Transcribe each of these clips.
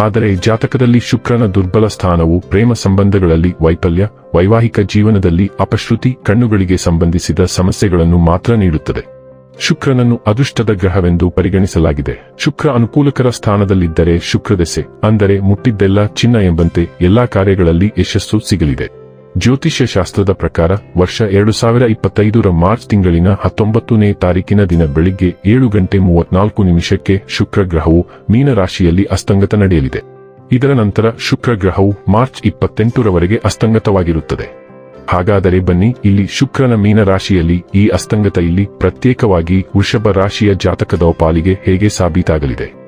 ಆದರೆ ಜಾತಕದಲ್ಲಿ ಶುಕ್ರನ ದುರ್ಬಲ ಸ್ಥಾನವು ಪ್ರೇಮ ಸಂಬಂಧಗಳಲ್ಲಿ ವೈಫಲ್ಯ, ವೈವಾಹಿಕ ಜೀವನದಲ್ಲಿ ಅಪಶ್ರುತಿ, ಕಣ್ಣುಗಳಿಗೆ ಸಂಬಂಧಿಸಿದ ಸಮಸ್ಯೆಗಳನ್ನು ಮಾತ್ರ ನೀಡುತ್ತದೆ. ಶುಕ್ರನನ್ನು ಅದೃಷ್ಟದ ಗ್ರಹವೆಂದು ಪರಿಗಣಿಸಲಾಗಿದೆ. ಶುಕ್ರ ಅನುಕೂಲಕರ ಸ್ಥಾನದಲ್ಲಿದ್ದರೆ ಶುಕ್ರದೆಸೆ, ಅಂದರೆ ಮುಟ್ಟಿದ್ದೆಲ್ಲ ಚಿನ್ನ ಎಂಬಂತೆ ಎಲ್ಲಾ ಕಾರ್ಯಗಳಲ್ಲಿ ಯಶಸ್ಸು ಸಿಗಲಿದೆ. ಜ್ಯೋತಿಷ್ಯ ಶಾಸ್ತ್ರದ ಪ್ರಕಾರ ವರ್ಷ ಎರಡು ಸಾವಿರ ಇಪ್ಪತ್ತೈದರ ಮಾರ್ಚ್ ತಿಂಗಳಿನ ಹತ್ತೊಂಬತ್ತನೇ ತಾರೀಕಿನ ದಿನ ಬೆಳಿಗ್ಗೆ ಏಳು ಗಂಟೆ ಮೂವತ್ನಾಲ್ಕು ನಿಮಿಷಕ್ಕೆ ಶುಕ್ರ ಗ್ರಹವು ಮೀನರಾಶಿಯಲ್ಲಿ ಅಸ್ತಂಗತ ನಡೆಯಲಿದೆ. ಇದರ ನಂತರ ಶುಕ್ರ ಗ್ರಹವು ಮಾರ್ಚ್ ಇಪ್ಪತ್ತೆಂಟರವರೆಗೆ ಅಸ್ತಂಗತವಾಗಿರುತ್ತದೆ. ಹಾಗಾದರೆ ಬನ್ನಿ, ಇಲ್ಲಿ ಶುಕ್ರನ ಮೀನರಾಶಿಯಲ್ಲಿ ಈ ಅಸ್ತಂಗತ ಇಲ್ಲಿ ಪ್ರತ್ಯೇಕವಾಗಿ ವೃಷಭ ರಾಶಿಯ ಜಾತಕದ ಪಾಲಿಗೆ ಹೇಗೆ ಸಾಬೀತಾಗಲಿದೆ?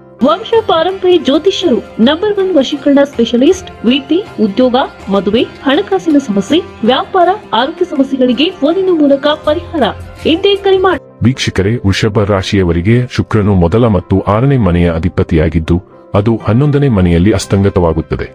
ವಂಶ ಪಾರಂಪರ್ಯ ಜ್ಯೋತಿಷ್ಯರು ನಂಬರ್ ಒನ್ ವಶೀಕರಣ ಸ್ಪೆಷಲಿಸ್ಟ್ ವೃತ್ತಿ ಉದ್ಯೋಗ, ಮದುವೆ, ಹಣಕಾಸಿನ ಸಮಸ್ಯೆ, ವ್ಯಾಪಾರ, ಆರೋಗ್ಯ ಸಮಸ್ಯೆಗಳಿಗೆ ಫೋನಿನ ಮೂಲಕ ಪರಿಹಾರ. ಎಂದೇ ಕರೆ ಮಾಡಿ ವೀಕ್ಷಕರೇ, ವೃಷಭ ರಾಶಿಯವರಿಗೆ ಶುಕ್ರನು ಮೊದಲ ಮತ್ತು ಆರನೇ ಮನೆಯ ಅಧಿಪತಿಯಾಗಿದ್ದು, ಅದು ಹನ್ನೊಂದನೇ ಮನೆಯಲ್ಲಿ ಅಸ್ತಂಗತವಾಗುತ್ತದೆ.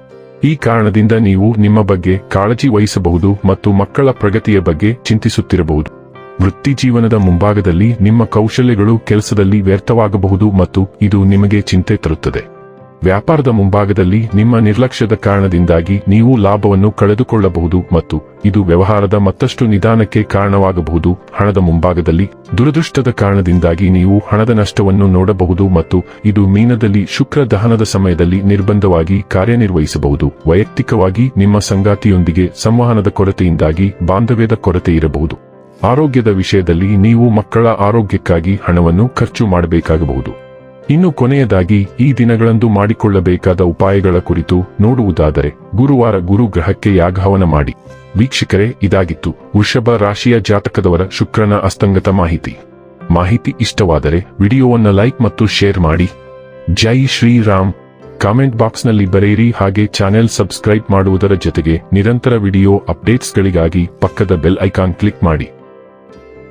ಈ ಕಾರಣದಿಂದ ನೀವು ನಿಮ್ಮ ಬಗ್ಗೆ ಕಾಳಜಿ ವಹಿಸಬಹುದು ಮತ್ತು ಮಕ್ಕಳ ಪ್ರಗತಿಯ ಬಗ್ಗೆ ಚಿಂತಿಸುತ್ತಿರಬಹುದು. ವೃತ್ತಿ ಜೀವನದ ಮುಂಭಾಗದಲ್ಲಿ ನಿಮ್ಮ ಕೌಶಲ್ಯಗಳು ಕೆಲಸದಲ್ಲಿ ವ್ಯರ್ಥವಾಗಬಹುದು ಮತ್ತು ಇದು ನಿಮಗೆ ಚಿಂತೆ ತರುತ್ತದೆ. ವ್ಯಾಪಾರದ ಮುಂಭಾಗದಲ್ಲಿ ನಿಮ್ಮ ನಿರ್ಲಕ್ಷ್ಯದ ಕಾರಣದಿಂದಾಗಿ ನೀವು ಲಾಭವನ್ನು ಕಳೆದುಕೊಳ್ಳಬಹುದು ಮತ್ತು ಇದು ವ್ಯವಹಾರದ ಮತ್ತಷ್ಟು ನಿಧಾನಕ್ಕೆ ಕಾರಣವಾಗಬಹುದು. ಹಣದ ಮುಂಭಾಗದಲ್ಲಿ ದುರದೃಷ್ಟದ ಕಾರಣದಿಂದಾಗಿ ನೀವು ಹಣದ ನಷ್ಟವನ್ನು ನೋಡಬಹುದು ಮತ್ತು ಇದು ಮೀನದಲ್ಲಿ ಶುಕ್ರ ದಹನದ ಸಮಯದಲ್ಲಿ ನಿರ್ಬಂಧವಾಗಿ ಕಾರ್ಯನಿರ್ವಹಿಸಬಹುದು. ವೈಯಕ್ತಿಕವಾಗಿ ನಿಮ್ಮ ಸಂಗಾತಿಯೊಂದಿಗೆ ಸಂವಹನದ ಕೊರತೆಯಿಂದಾಗಿ ಬಾಂಧವ್ಯದ ಕೊರತೆ ಇರಬಹುದು. ಆರೋಗ್ಯದ ವಿಷಯದಲ್ಲಿ ನೀವು ಮಕ್ಕಳ ಆರೋಗ್ಯಕ್ಕಾಗಿ ಹಣವನ್ನು ಖರ್ಚು ಮಾಡಬೇಕಾಗಬಹುದು. ಇನ್ನು ಕೊನೆಯದಾಗಿ, ಈ ದಿನಗಳಂದು ಮಾಡಿಕೊಳ್ಳಬೇಕಾದ ಉಪಾಯಗಳ ಕುರಿತು ನೋಡುವುದಾದರೆ, ಗುರುವಾರ ಗುರು ಗ್ರಹಕ್ಕೆ ಯಾಗಹವನ ಮಾಡಿ. ವೀಕ್ಷಕರೇ, ಇದಾಗಿತ್ತು. ವೃಷಭ ರಾಶಿಯ ಜಾತಕದವರ ಶುಕ್ರನ ಅಸ್ತಂಗತ ಮಾಹಿತಿ. ಮಾಹಿತಿ ಇಷ್ಟವಾದರೆ, ವಿಡಿಯೋವನ್ನು ಲೈಕ್ ಮತ್ತು ಶೇರ್ ಮಾಡಿ. ಜೈ ಶ್ರೀರಾಮ್. ಕಾಮೆಂಟ್ ಬಾಕ್ಸ್ನಲ್ಲಿ ಬರೆಯಿರಿ. ಹಾಗೆ ಚಾನೆಲ್ ಸಬ್ಸ್ಕ್ರೈಬ್ ಮಾಡುವುದರ ಜೊತೆಗೆ ನಿರಂತರ ವಿಡಿಯೋ ಅಪ್ಡೇಟ್ಸ್ಗಳಿಗಾಗಿ ಪಕ್ಕದ ಬೆಲ್ ಐಕಾನ್ ಕ್ಲಿಕ್ ಮಾಡಿ.